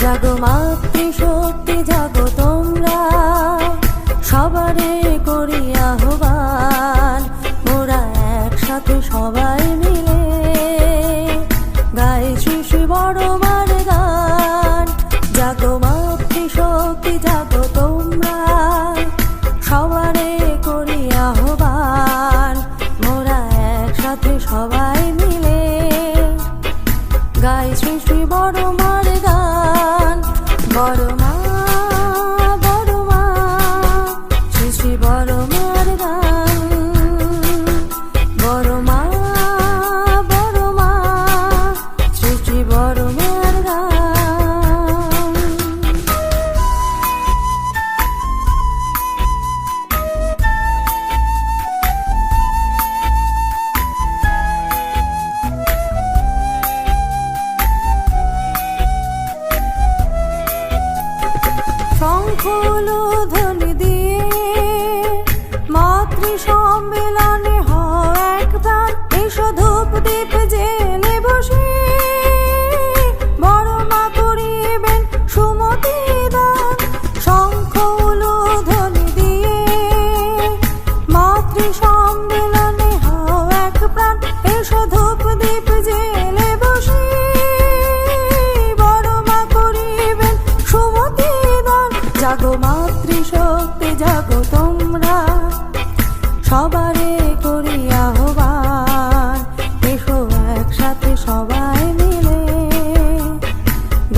জাগো মাতৃশক্তি জাগো তোমরা। সবারে করি আহ্বান। ওরা একসাথে সবাই মিলে গায়ে শিশু বড় মার গান। জাগো মাতৃশক্তি জাগো তোমরা। खोलो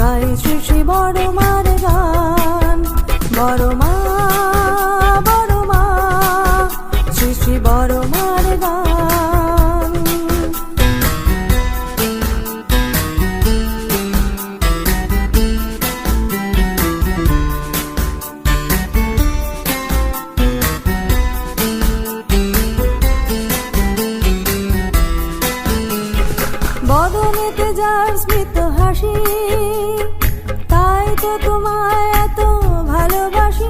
গাই শ্রী শ্রী বড় মার গান বড় বদনেতে যার স্মিত হাসি তাই তো তোমায় এত ভালোবাসি।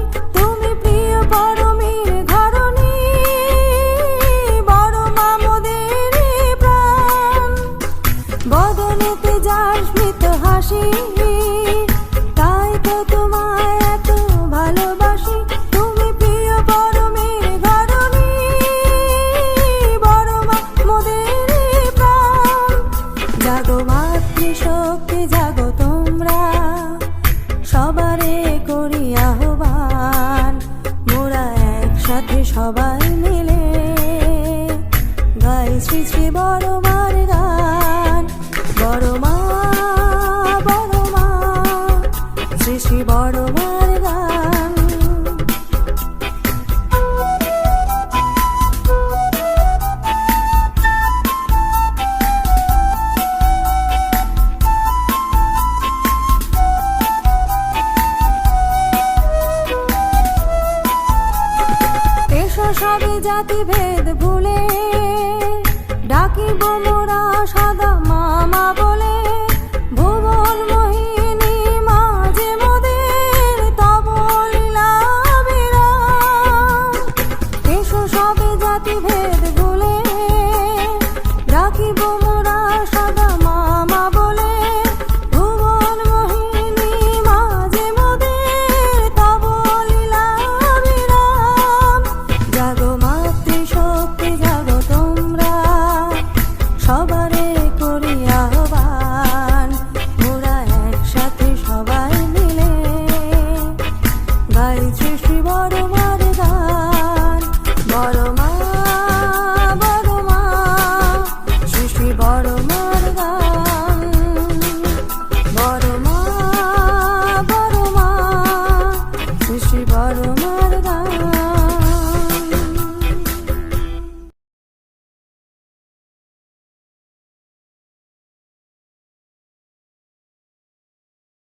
সবাই মিলে গাই শ্রী শ্রী বড় মার গান। বড় মা বড় মা, শ্রী শ্রী বড় সবে জাতি ভেদ ভুলে। ডাকিব মোরা সদা মামা বলে। Bye-bye.